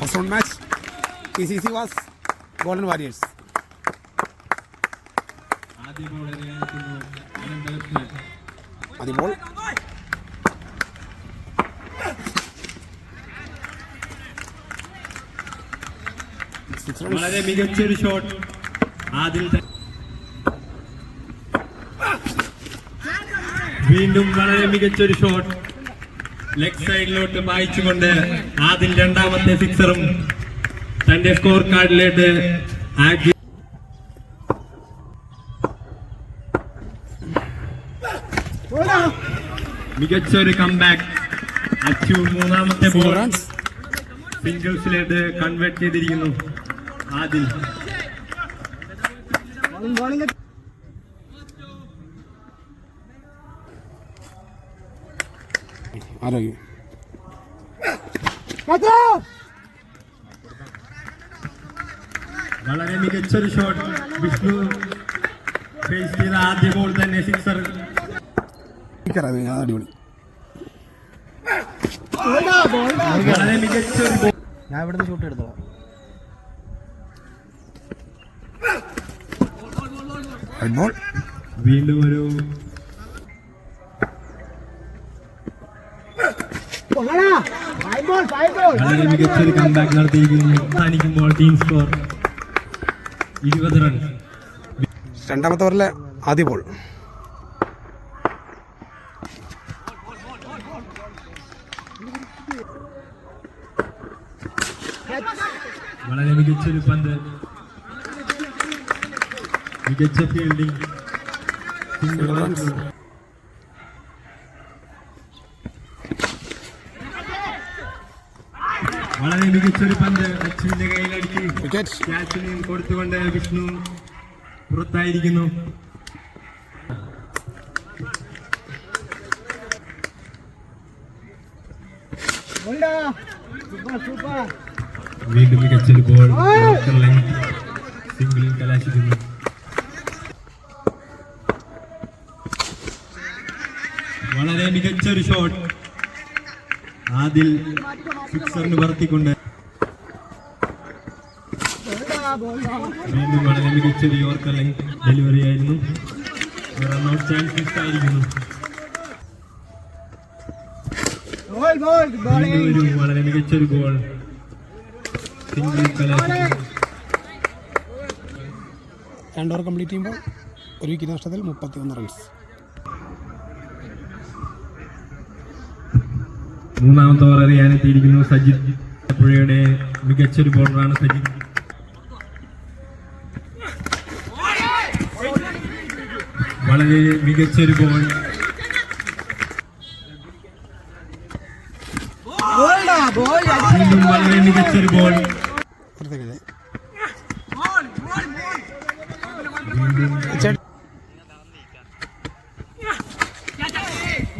First round match P C C vs golden warriors ആദ്യ ball വളരെ മികച്ചൊരു shot Adil വീണ്ടും വളരെ മികച്ചൊരു ഷോട്ട് ലെഗ് സൈഡിലോട്ട് വായിച്ചുകൊണ്ട് ആദിൽ രണ്ടാമത്തെ സിക്സറും തന്റെ സ്കോർ കാർഡിലേക്ക് ചെയ്തു. മികച്ചൊരു കംബാക്ക് അച്ചു മൂന്നാമത്തെ ബോൾ സിംഗിൾസിലേക്ക് കൺവേർട്ട് ചെയ്തിരിക്കുന്നു. ആദിൽ. ആരോഗ്യം. വളരെ മികച്ചൊരു ഷോട്ട് വിഷ്ണു ഫേസ് ചെയ്ത ആദ്യ ബോൾ തന്നെ സിക്സർ അടിപൊളി. വളരെ മികച്ചൊരു ബോൾ ഞാൻ ഇവിടുന്ന് ഷൂട്ട് എടുത്തോളാം. ബോൾ വീണ്ടും ഒരു വളരെ മികച്ചൊരു കംബാക്ക് നടത്തിയിരിക്കുന്നു അവസാനിക്കുമ്പോൾ ടീം സ്കോർ ഇരുപത് റൺസ് രണ്ടാമത്തെ ഓവറിലെ ആദ്യ ബോൾ വളരെ മികച്ചൊരു പന്ത്. മികച്ച ഫീൽഡിംഗ് വളരെ മികച്ചൊരു പന്ത് അച്ഛന്റെ കയ്യിലടിച്ച്. ക്യാച്ചിനെയും ക്യാച്ചിന് കൊടുത്തുകൊണ്ട് വിഷ്ണു പുറത്തായിരിക്കുന്നു. വീണ്ടും മികച്ചൊരു ബോൾ സിംഗിളിൽ കലാശിക്കുന്നു. വളരെ മികച്ചൊരു ഷോട്ട് ആദിൽ സിക്സറിന് പറത്തിക്കൊണ്ട് വീണ്ടും വളരെ മികച്ചൊരു യോർക്കർ ഡെലിവറി ആയിരുന്നു. റൺഔട്ട് ചാൻസ് മിസ്സായിരിക്കുന്നു ഒരു വളരെ മികച്ചൊരു ഗോൾ സിംഗിൾ കലാശിക്കുന്നു രണ്ട് ഓവർ കംപ്ലീറ്റ് ചെയ്യുമ്പോൾ ഒരു വിക്കറ്റ് നഷ്ടത്തിൽ മുപ്പത്തി ഒന്ന് റൺസ് മൂന്നാമത്തെ ഓവർ എറിയാനെത്തിയിരിക്കുന്നു സജിത് പുഴയുടെ മികച്ചൊരു ബോളറാണ് സജിത്. വളരെ മികച്ചൊരു ബോൾ. വീണ്ടും വളരെ മികച്ചൊരു ബോൾ.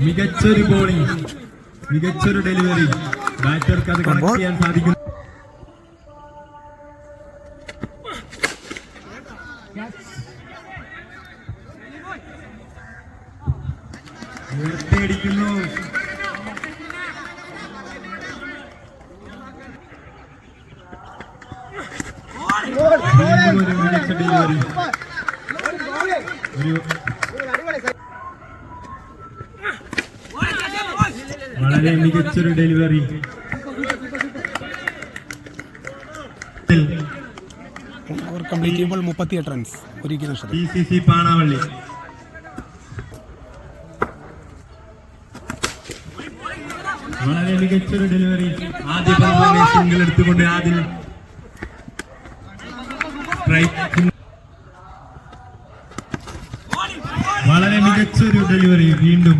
മികച്ചൊരു ബോളിംഗ്. മികച്ചൊരു ഡെലിവറി. ബാറ്റർക്ക് അത് കണക്ട് ചെയ്യാൻ സാധിക്കും ഉയർത്തിയടിക്കുന്നു വീണ്ടും ഒരു മികച്ച ഡെലിവറി ഒരു വളരെ മികച്ചൊരു ഡെലിവറി. കംപ്ലീറ്റ് ചെയ്യുമ്പോൾ മുപ്പത്തി എട്ട് റൺസ് പാണാവള്ളി. വളരെ മികച്ചൊരു ഡെലിവറി. ആദ്യ സിംഗിൾ എടുത്തുകൊണ്ട് ആദ്യം വളരെ മികച്ചൊരു ഡെലിവറി. വീണ്ടും വീണ്ടും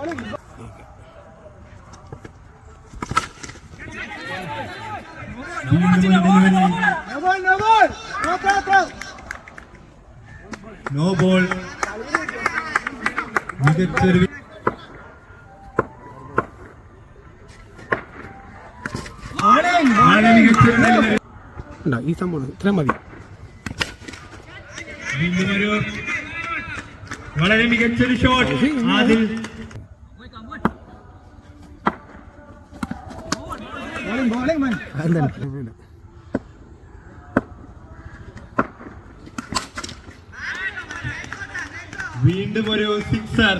ഒരു ഡെലിവറി നോ ബോൾ മികച്ചൊരു ഈ സംഭവം ഇത്ര മതി. വളരെ മികച്ചൊരു ഷോട്ട് ആദിൽ അതെന്താണ് വീണ്ടും ഒരു സിക്സർ.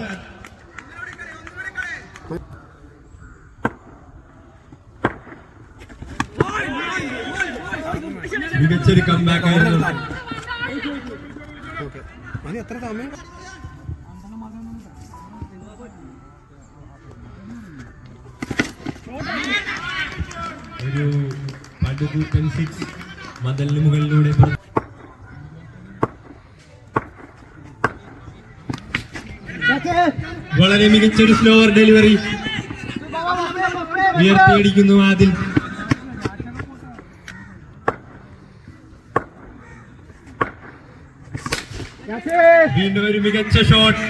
മികച്ചൊരു കമ്പാക്ക് ആയിരുന്നു. എത്ര സമയം ഒരു പടുകൂട്ടൻ സിക്സ് മതലിന് മുകളിലൂടെ വളരെ മികച്ചൊരു സ്ലോവർ ഡെലിവറി ഉയർത്തിയടിക്കുന്നു ആദിൽ. വീണ്ടും ഒരു മികച്ച ഷോട്ട്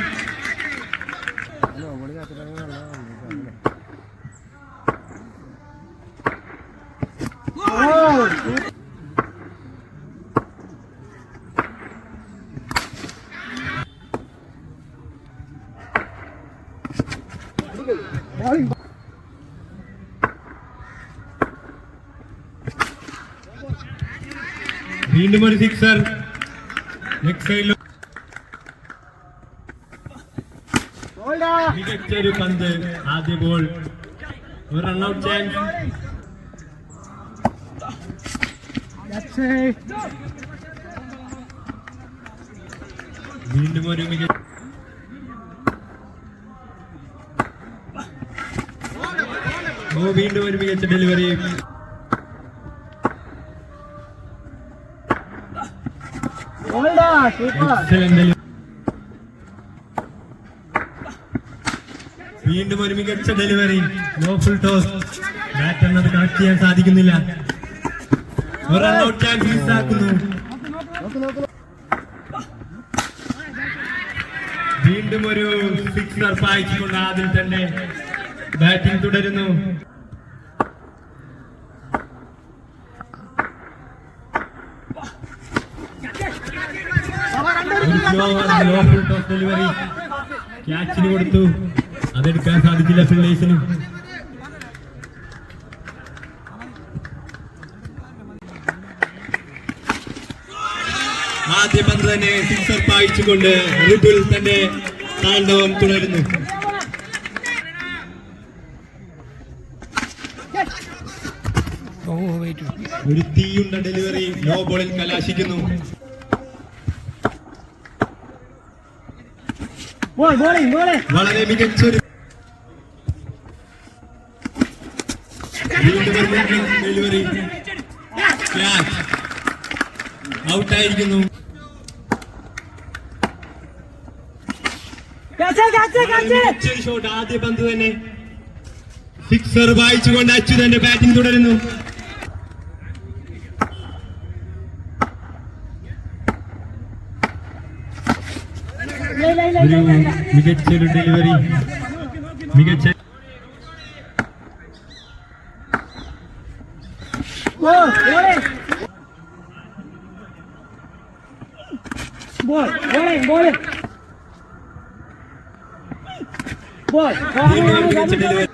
വീണ്ടും ഒരു സിക്സർ. മികച്ചൊരു പന്ത്. ആദ്യ ബോൾ. ഒരു റൺഔട്ട് ചാൻസ് വീണ്ടും ഒരു മികച്ച വീണ്ടും ഒരു മികച്ച ഡെലിവറി വീണ്ടും ഒരു മികച്ച delivery no full toss bat എന്നത് കണക്ട് ചെയ്യാൻ സാധിക്കുന്നില്ല. വീണ്ടും ഒരു സിക്സർ പായിച്ചുകൊണ്ട് ആദ്യം തന്നെ ബാറ്റിംഗ് തുടരുന്നു ഒരു slow low full toss delivery ക്യാച്ചിന് കൊടുത്തു അതെടുക്കാൻ സാധിച്ചില്ല പിള്ളേഴ്സിന് ആദ്യ പന്ത് തന്നെ സിക്സർ പായിച്ചുകൊണ്ട് ഋതുൽ തന്റെ താണ്ഡവം തുടരുന്നു ഒരു തീയുണ്ട ഡെലിവറി നോ ബോളിൽ കലാശിക്കുന്നു. വളരെ ഒരു മികച്ച ഡെലിവറി. ക്യാച്ച് ഔട്ടായിരിക്കുന്നു. ഷോട്ട് ആദ്യ പന്ത് തന്നെ. സിക്സർ വായിച്ചുകൊണ്ട് അച്യുതന്റെ ബാറ്റിംഗ് തുടരുന്നു. ഒരു മികച്ചൊരു ഡെലിവറി മികച്ച വീണ്ടും ഒരു മികച്ച ഡെലിവറി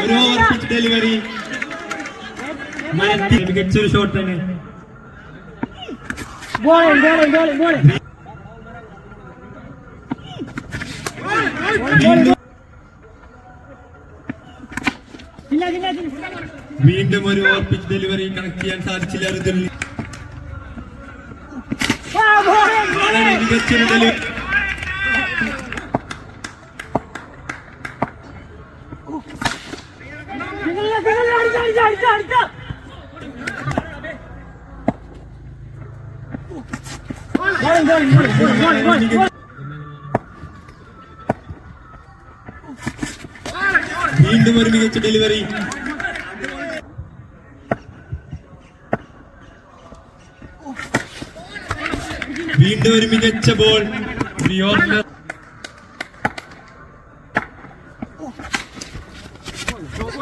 ഒരു ഓവർ പിച്ച് ഡെലിവറി മയത്തി മികച്ചൊരു ഷോട്ട് തന്നെ വീണ്ടും വീണ്ടും ഒരു ഓർപ്പിച്ച് പിച്ച് ഡെലിവറി കണക്ട് ചെയ്യാൻ സാധിച്ചില്ല മികച്ചൊരു ഡെലിവറി വീണ്ടും ഒരു മികച്ച ഡെലിവറി വീണ്ടും ഒരു മികച്ച ബോൾ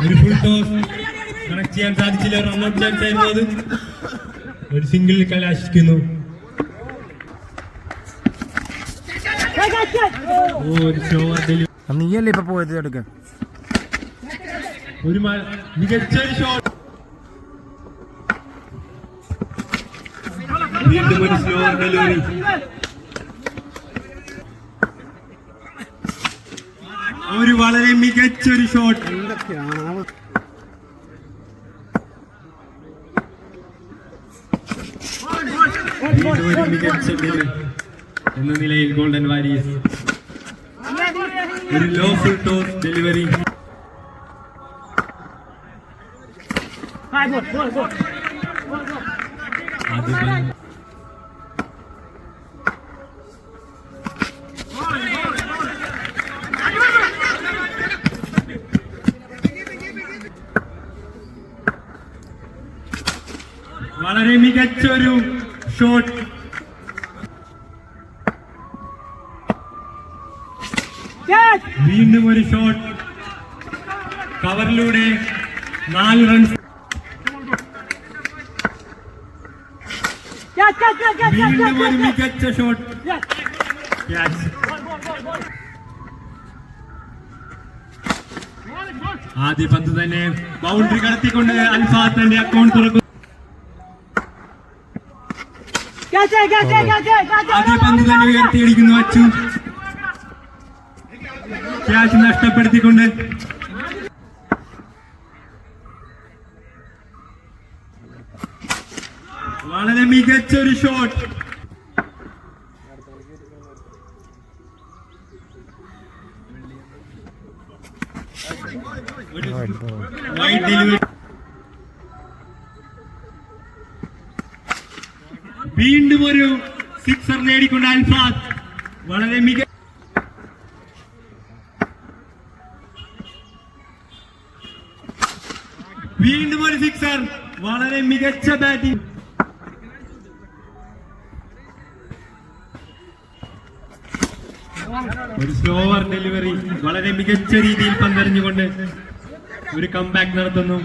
ഒരു ഫുൾ ടോസ് കണക്ട് ചെയ്യാൻ സാധിച്ചില്ല. റൺഔട്ട് ചാൻസ് ആയിരുന്നു ഒരു സിംഗിൾ കലാശിക്കുന്നു ഓ ഒരു ഷോവർ ഡെലിവറി നീയല്ലേ ഇപ്പൊ പോയത് എടുക്കാൻ ഒരു ഒരു ഒരു വളരെ മികച്ച ഷോട്ട് ഒരു മികച്ച എന്ന നിലയിൽ ഗോൾഡൻ വാരിയസ് ഒരു ലോ ഫുൾ ടോസ് ഡെലിവറി അത് ബ- വളരെ മികച്ച ഒരു ഷോട്ട് വീണ്ടും ഒരു ഷോട്ട് കവറിലൂടെ നാല് റൺസ് വീണ്ടും ഒരു മികച്ച ഷോട്ട് ആദ്യ പന്ത് തന്നെ ബൗണ്ടറി കടത്തിക്കൊണ്ട് അൽഫാത്ത് തന്റെ അക്കൗണ്ട് തുറക്കുന്നു ആദ്യ പന്ത് തന്നെ ഉയർത്തിയടിക്കുന്നു അച്ചു ക്യാച്ച് നഷ്ടപ്പെടുത്തിക്കൊണ്ട് വളരെ മികച്ച ഒരു ഷോട്ട്. വീണ്ടും ഒരു സിക്സർ നേടിക്കൊണ്ട് അൽഫാദ് വളരെ മിക വീണ്ടും വളരെ മികച്ച ബാറ്റിംഗ്. ഒരു സ്ലോവർ ഡെലിവറി വളരെ മികച്ച രീതിയിൽ പന്തെറിഞ്ഞുകൊണ്ട് ഒരു കംബാക്ക് നടത്തുന്നു.